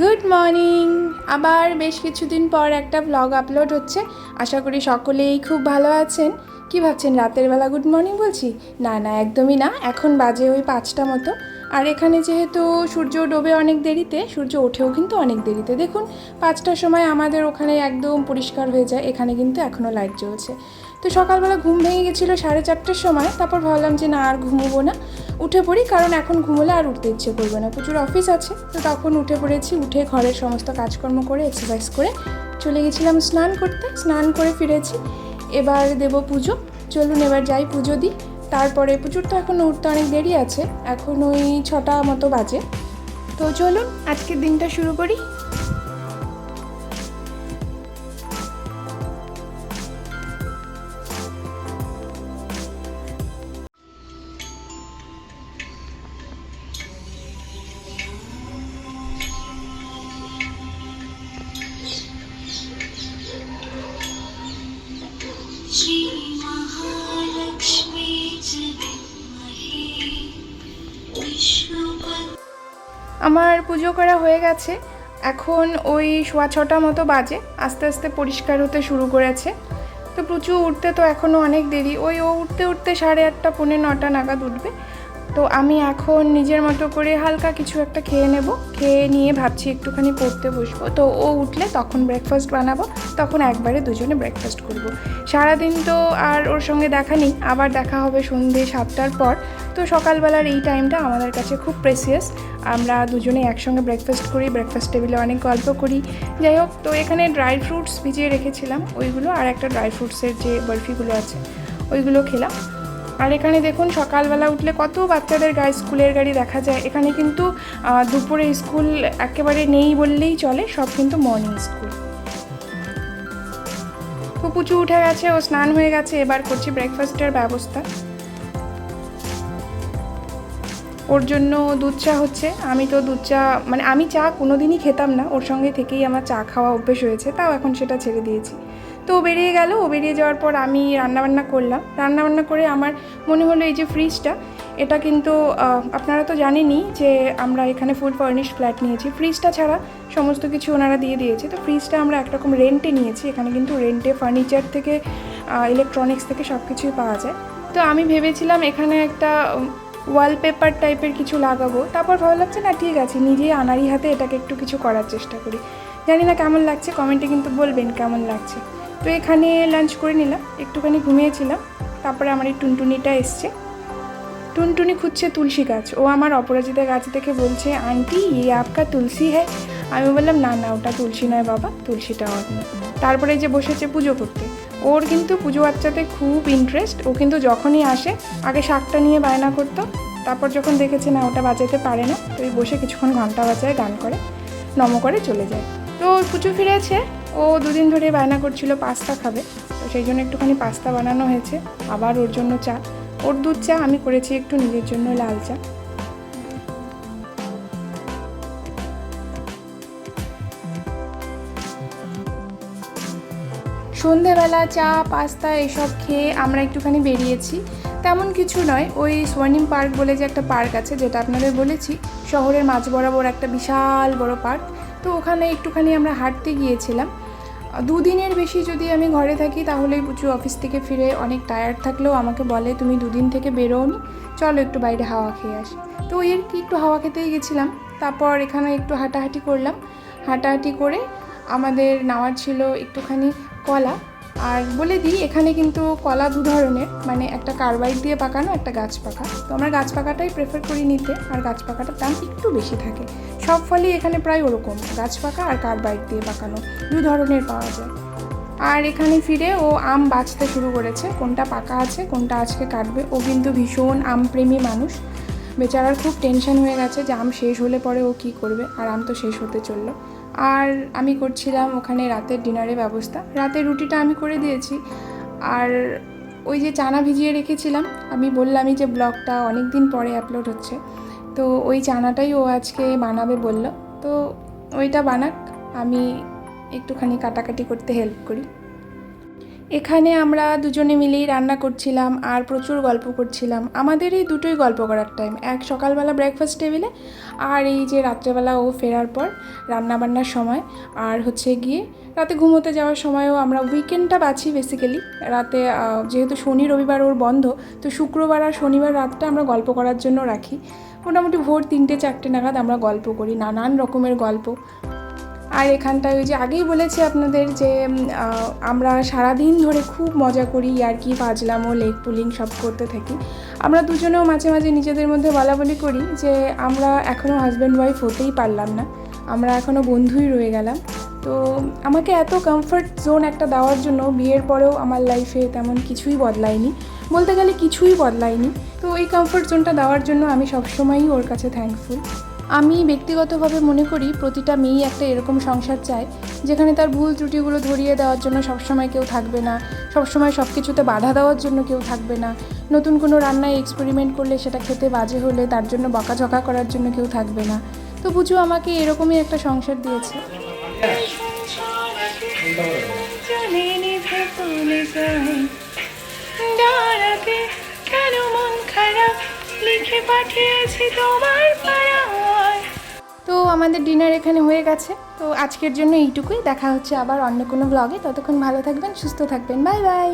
Good morning আবার বেশ কিছুদিন পর একটা ব্লগ আপলোড হচ্ছে। আশা করি সকলেই খুব ভালো আছেন। কি ভাবছেন, রাতের বেলা গুড মর্নিং বলছি? না না, একদমই না। এখন বাজে ওই পাঁচটা মতো। আর এখানে যেহেতু সূর্য ডোবে অনেক দেরিতে, সূর্য ওঠেও কিন্তু অনেক দেরিতে। দেখুন, পাঁচটার সময় আমাদের ওখানে একদম পরিষ্কার হয়ে যায়। এখানে কিন্তু এখনও লাইট জ্বলছে। তো সকালবেলা ঘুম ভেঙে গেছিল সাড়ে চারটের সময়। তারপর ভাবলাম যে না, আর ঘুমোবো না। উঠে পড়ি, কারণ এখন ঘুমোলে আর উঠতে ইচ্ছে করবে না। প্রচুর অফিস আছে, তো তখন উঠে পড়েছি। উঠে ঘরের সমস্ত কাজকর্ম করে এক্সারসাইজ করে চলে গেছিলাম স্নান করতে। স্নান করে ফিরেছি। এবার দেব পুজো। চলুন এবার যাই পুজো দিই। তারপরে পুজোর তো এখন উঠতে অনেক দেরি আছে। এখন ওই ছটা মতো বাজে। তো চলুন, আজকের দিনটা শুরু করি। আমার পুজো করা হয়ে গেছে। এখন ওই সোয়া ছটা মতো বাজে, আস্তে আস্তে পরিষ্কার হতে শুরু করেছে। তো প্রচুর উঠতে তো এখনও অনেক দেরি। ওই ও উঠতে উঠতে সাড়ে আটটা, পৌনে নটা নাগাদ উঠবে। তো আমি এখন নিজের মতো করে হালকা কিছু একটা খেয়ে নেব। খেয়ে নিয়ে ভাবছি একটুখানি পড়তে বসবো। তো ও উঠলে তখন ব্রেকফাস্ট বানাবো, তখন একবারে দুজনে ব্রেকফাস্ট করব। সারাদিন তো আর ওর সঙ্গে দেখা নেই, আবার দেখা হবে সন্ধে সাতটার পর। তো সকালবেলার এই টাইমটা আমাদের কাছে খুব প্রেসিয়াস আমরা দুজনে একসঙ্গে ব্রেকফাস্ট করি ব্রেকফাস্ট টেবিলে অনেক গল্প করি। যাই হোক, তো এখানে ড্রাই ফ্রুটস ভিজিয়ে রেখেছিলাম। ওইগুলো আর একটা ড্রাই ফ্রুটসের যে বরফিগুলো আছে, ওইগুলো খেলাম। আর এখানে দেখুন সকালবেলা উঠলে কত বাচ্চাদের গায়ে স্কুলের গাড়ি দেখা যায়। এখানে কিন্তু দুপুরে স্কুল একেবারে নেই বললেই চলে, সব কিন্তু মর্নিং স্কুল তো পুচু উঠে গেছে, ও স্নান হয়ে গেছে, এবার করছি ব্রেকফাস্টের ব্যবস্থা। ওর জন্য দুধ চা হচ্ছে। আমি তো দুধ চা মানে আমি চা কোনোদিনই খেতাম না, ওর সঙ্গে থেকেই আমার চা খাওয়া অভ্যেস হয়েছে, তাও এখন সেটা ছেড়ে দিয়েছি। তো ও বেরিয়ে গেল। ও বেরিয়ে যাওয়ার পর আমি রান্নাবান্না করলাম। রান্নাবান্না করে আমার মনে হলো এই যে ফ্রিজটা এটা কিন্তু আপনারা তো জানেনই যে আমরা এখানে ফুল ফার্নিশ ফ্ল্যাট নিয়েছি। ফ্রিজটা ছাড়া সমস্ত কিছু ওনারা দিয়ে দিয়েছে। তো ফ্রিজটা আমরা একরকম রেন্টে নিয়েছি। এখানে কিন্তু রেন্টে ফার্নিচার থেকে ইলেকট্রনিক্স থেকে সব কিছুই পাওয়া যায়। তো আমি ভেবেছিলাম এখানে একটা ওয়ালপেপার টাইপের কিছু লাগাবো। তারপর ভালো লাগছে না, ঠিক আছে, নিজেই আনারি হাতে এটাকে একটু কিছু করার চেষ্টা করি। জানি না কেমন লাগছে কমেন্টে কিন্তু বলবেন কেমন লাগছে। তো এখানে লাঞ্চ করে নিলাম, একটুখানি ঘুমিয়েছিলাম, তারপরে আমার এই টুনটুনিটা এসছে। টুনটুনি খুঁজছে তুলসী গাছ, ও আমার অপরাজিতা গাছ দেখে বলছে, আন্টি ইয়ে আপকা তুলসী হ্যাঁ আমি বললাম, না না, ওটা তুলসী নয় বাবা, তুলসীটা অন্য তারপরে যে বসেছে পুজো করতে, ওর কিন্তু পুজো বাচ্চাতে খুব ইন্টারেস্ট ও কিন্তু যখনই আসে, আগে শাকটা নিয়ে বায়না করতো, তারপর যখন দেখেছে, না, ওটা বাজাতে পারে না, তো ওই বসে কিছুক্ষণ ঘণ্টা বাজায় গান করে, নম করে চলে যায়। তো পুজো ফিরেছে ও দুদিন ধরে বায়না করছিল পাস্তা খাবে, তো সেই জন্য একটুখানি পাস্তা বানানো হয়েছে, আবার ওর জন্য চা। ওর দুধ চা আমি করেছি একটু নিজের জন্য লাল চা। সন্ধেবেলা চা, পাস্তা এসব খেয়ে আমরা একটুখানি বেরিয়েছি। তেমন কিছু নয়, ওই সোয়ানিম পার্ক বলে যে একটা পার্ক আছে, যেটা আপনাদের বলেছি, শহরের মাঝ বরাবর একটা বিশাল বড় পার্ক। তো ওখানে একটুখানি আমরা হাঁটতে গিয়েছিলাম। দুদিনের বেশি যদি আমি ঘরে থাকি, তাহলে পুচু অফিস থেকে ফিরে অনেক টায়ার্ড থাকলেও আমাকে বলে, তুমি দুদিন থেকে বেরোনি চলো একটু বাইরে হাওয়া খেয়ে আসি। তো এর কি একটু হাওয়া খেতেই গেছিলাম। তারপর এখানে একটু হাঁটাহাঁটি করলাম। হাঁটাহাঁটি করে আমাদের নেওয়ার ছিল একটুখানি কলা। আর বলে দিই, এখানে কিন্তু কলা দু ধরনের মানে একটা কার্বাইড দিয়ে পাকানো, একটা গাছ পাকা। তো আমরা গাছ পাকাটাই প্রেফার করি নিতে, আর গাছ পাকাটার দাম একটু বেশি থাকে। সব ফলই এখানে প্রায় ওরকম, গাছ পাকা আর কার্বাইড দিয়ে পাকানো, দু ধরনের পাওয়া যায়। আর এখানে ফিরে ও আম বাছতে শুরু করেছে, কোনটা পাকা আছে, কোনটা আজকে কাটবে। ও কিন্তু ভীষণ আমপ্রেমী মানুষ। বেচারার খুব টেনশন হয়ে গেছে যে আম শেষ হলে পরে ও কী করবে, আর আম তো শেষ হতে চলল। আর আমি করছিলাম ওখানে রাতের ডিনারের ব্যবস্থা। রাতের রুটিটা আমি করে দিয়েছি। আর ওই যে চানা ভিজিয়ে রেখেছিলাম, আমি বললামই যে ব্লগটা অনেক দিন পরে আপলোড হচ্ছে। তো ওই চানাটাই ও আজকে বানাবে বলল। তো ওইটা বানাক, আমি একটুখানি কাটাকাটি করতে হেল্প করি। এখানে আমরা দুজনে মিলেই রান্না করছিলাম আর প্রচুর গল্প করছিলাম। আমাদের এই দুটোই গল্প করার টাইম এক সকালবেলা ব্রেকফাস্ট টেবিলে আর এই যে রাত্রেবেলা ও ফেরার পর রান্না বান্নার সময়, আর হচ্ছে গিয়ে রাতে ঘুমোতে যাওয়ার সময়ও আমরা উইকেন্ডটা বাছি বেসিক্যালি রাতে যেহেতু শনি রবিবার ওর বন্ধ, তো শুক্রবার আর শনিবার রাতটা আমরা গল্প করার জন্য রাখি। মোটামুটি ভোর তিনটে চারটে নাগাদ আমরা গল্প করি, নানান রকমের গল্প। আর এখানটায় ওই যে আগেই বলেছি আপনাদের যে আমরা সারাদিন ধরে খুব মজা করি আর কি ফাজলাম লেগ পুলিং সব করতে থাকি। আমরা দুজনেও মাঝে মাঝে নিজেদের মধ্যে বলা বলি করি যে, আমরা এখনও হাজব্যান্ড ওয়াইফ হতেই পারলাম না। আমরা এখনও বন্ধুই রয়ে গেলাম। তো আমাকে এত কমফর্ট জোন একটা দেওয়ার জন্য বিয়ের পরেও আমার লাইফে তেমন কিছুই বদলায়নি। বলতে গেলে কিছুই বদলায়নি। তো এই কমফর্ট জোনটা দেওয়ার জন্য আমি সবসময়ই ওর কাছে থ্যাঙ্কফুল আমি ব্যক্তিগতভাবে মনে করি প্রতিটা মেয়েই একটা এরকম সংসার চায়, যেখানে তার ভুল ত্রুটিগুলো ধরিয়ে দেওয়ার জন্য সবসময় কেউ থাকবে না, সবসময় সব কিছুতে বাধা দেওয়ার জন্য কেউ থাকবে না। নতুন কোনো রান্নায় এক্সপেরিমেন্ট করলে সেটা খেতে বাজে হলে তার জন্য বকাঝকা করার জন্য কেউ থাকবে না। তো বুঝু আমাকে এরকমই একটা সংসার দিয়েছে। লিখে পাঠিয়েছি তোমার পাড়ায় তো আমাদের ডিনার এখানে হয়ে গেছে। তো আজকের জন্য এইটুকুই। দেখা হচ্ছে আবার অন্য কোনো ব্লগে ততক্ষণ ভালো থাকবেন, সুস্থ থাকবেন। Bye bye